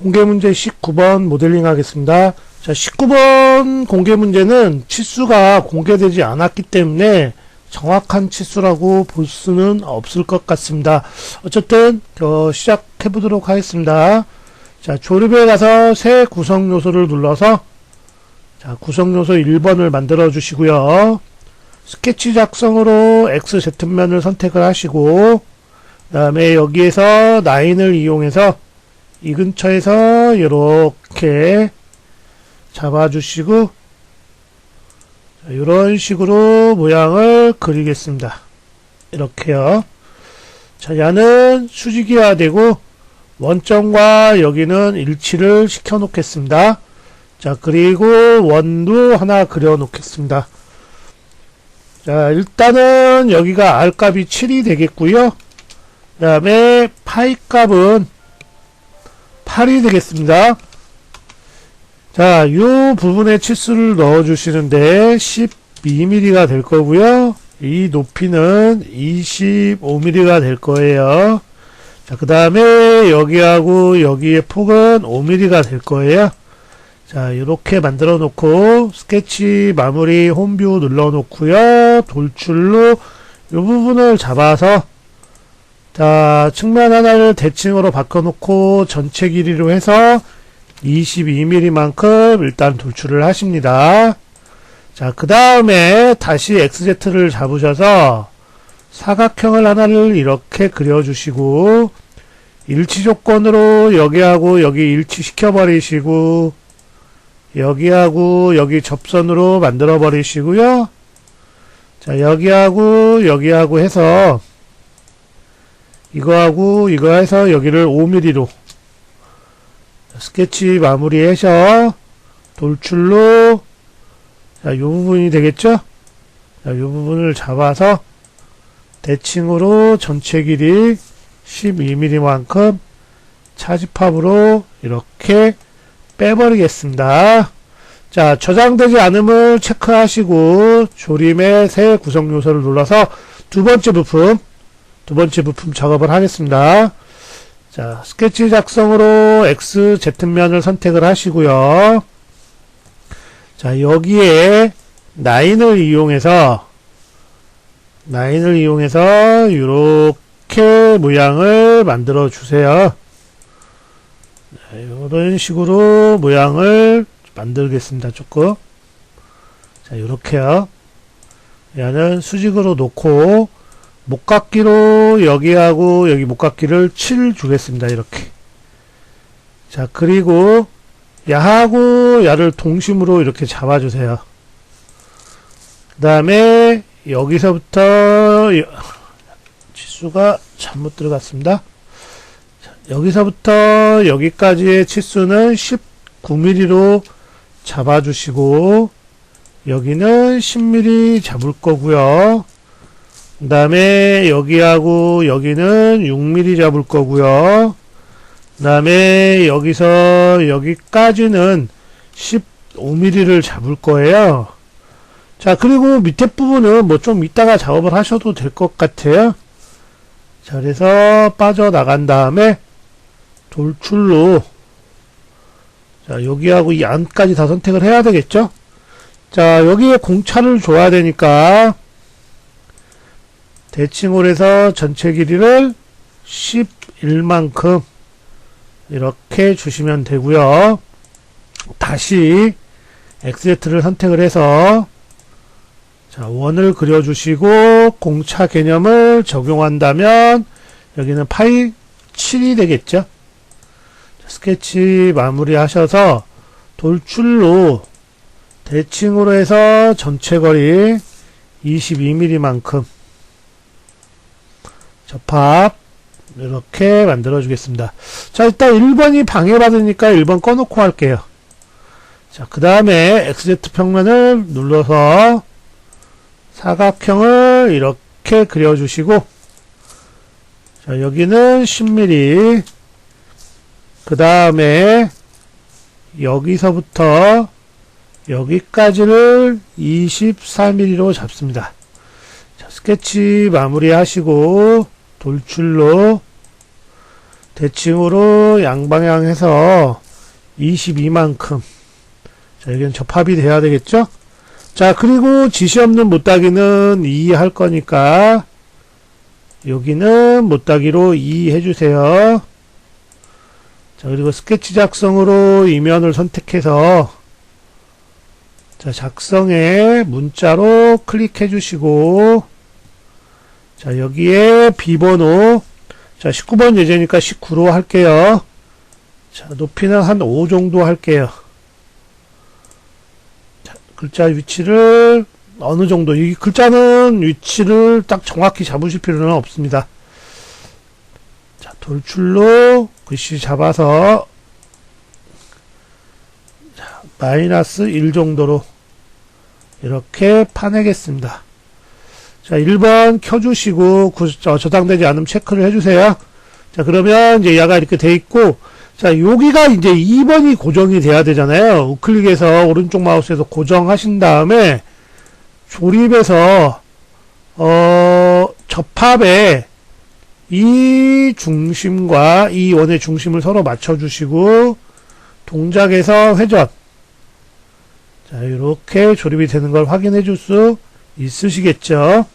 공개 문제 19번 모델링 하겠습니다. 자, 19번 공개 문제는 치수가 공개되지 않았기 때문에 정확한 치수라고 볼 수는 없을 것 같습니다. 어쨌든 어, 시작해 보도록 하겠습니다. 자, 조립에 가서 새 구성 요소를 눌러서 자, 구성 요소 1번을 만들어 주시고요. 스케치 작성으로 XZ면을 선택을 하시고 그 다음에 여기에서 라인을 이용해서 이 근처에서 이렇게 잡아주시고 이런 식으로 모양을 그리겠습니다. 이렇게요. 자, 얘는 수직이어야 되고 원점과 여기는 일치를 시켜 놓겠습니다. 자, 그리고 원도 하나 그려 놓겠습니다. 자, 일단은 여기가 R 값이 7이 되겠고요. 그 다음에 파이 값은 8이 되겠습니다. 자, 이 부분에 치수를 넣어 주시는데 12mm가 될 거고요. 이 높이는 25mm가 될 거예요. 자, 그 다음에 여기하고 여기의 폭은 5mm가 될 거예요. 자, 이렇게 만들어 놓고 스케치 마무리 홈뷰 눌러 놓고요. 돌출로 이 부분을 잡아서 자, 측면 하나를 대칭으로 바꿔 놓고 전체 길이로 해서 22mm만큼 일단 돌출을 하십니다. 자, 그 다음에 다시 XZ를 잡으셔서 사각형을 하나를 이렇게 그려주시고 일치 조건으로 여기하고 여기 일치시켜 버리시고 여기하고 여기 접선으로 만들어 버리시고요. 자, 여기하고 여기하고 해서 이거하고 이거 해서 여기를 5mm로 스케치 마무리해서 돌출로 자, 요 부분이 되겠죠? 자, 요 부분을 잡아서 대칭으로 전체 길이 12mm만큼 차집합으로 이렇게 빼버리겠습니다. 자, 저장되지 않음을 체크하시고 조림의 새 구성 요소를 눌러서 두 번째 부품, 두 번째 부품 작업을 하겠습니다. 자, 스케치 작성으로 X, Z면을 선택을 하시고요. 자, 여기에 라인을 이용해서 라인을 이용해서 이렇게 모양을 만들어 주세요. 이런 식으로 모양을 만들겠습니다. 조금. 자, 이렇게요. 얘는 수직으로 놓고 목깎기로 여기하고 여기 목깎기를 7 주겠습니다. 이렇게. 자, 그리고 야하고 야를 동심으로 이렇게 잡아주세요. 그 다음에 여기서부터 치수가 잘못 들어갔습니다. 자, 여기서부터 여기까지의 치수는 19mm로 잡아주시고 여기는 10mm 잡을 거고요. 그 다음에 여기하고 여기는 6mm 잡을 거고요. 그 다음에 여기서 여기까지는 15mm를 잡을 거예요. 자, 그리고 밑에 부분은 뭐 좀 이따가 작업을 하셔도 될 것 같아요. 자, 그래서 빠져나간 다음에 돌출로 자, 여기하고 이 안까지 다 선택을 해야 되겠죠? 자, 여기에 공차를 줘야 되니까 대칭을 해서 전체 길이를 11만큼 이렇게 주시면 되고요. 다시 XZ를 선택을 해서 자, 원을 그려주시고 공차 개념을 적용한다면 여기는 파이 7이 되겠죠. 자, 스케치 마무리 하셔서 돌출로 대칭으로 해서 전체 거리 22mm만큼 접합 이렇게 만들어 주겠습니다. 자 일단 1번이 방해받으니까 1번 꺼놓고 할게요. 자그 다음에 XZ 평면을 눌러서 사각형을 이렇게 그려주시고 자 여기는 10mm 그 다음에 여기서부터 여기까지를 24mm로 잡습니다. 자, 스케치 마무리 하시고 돌출로 대칭으로 양방향해서 22만큼. 자, 여기는 접합이 돼야 되겠죠? 자, 그리고 지시 없는 못따기는 2 할 거니까, 여기는 못따기로 2 해주세요. 자, 그리고 스케치 작성으로 이면을 선택해서, 자, 작성에 문자로 클릭해 주시고, 자, 여기에 비번호, 자, 19번 예제니까 19로 할게요. 자, 높이는 한 5 정도 할게요. 자, 글자 위치를 어느 정도, 이 글자는 위치를 딱 정확히 잡으실 필요는 없습니다. 자, 돌출로 글씨 잡아서, 자, 마이너스 1 정도로 이렇게 파내겠습니다. 자, 1번 켜주시고, 구- 저, 저장되지 않으면 체크를 해주세요. 자, 그러면 이제 얘가 이렇게 돼 있고, 자, 여기가 이제 2번이 고정이 돼야 되잖아요. 우클릭해서 오른쪽 마우스에서 고정하신 다음에, 조립해서, 어, 접합에 이 중심과 이 원의 중심을 서로 맞춰주시고, 동작에서 회전. 자, 이렇게 조립이 되는 걸 확인해 줄 수 있으시겠죠?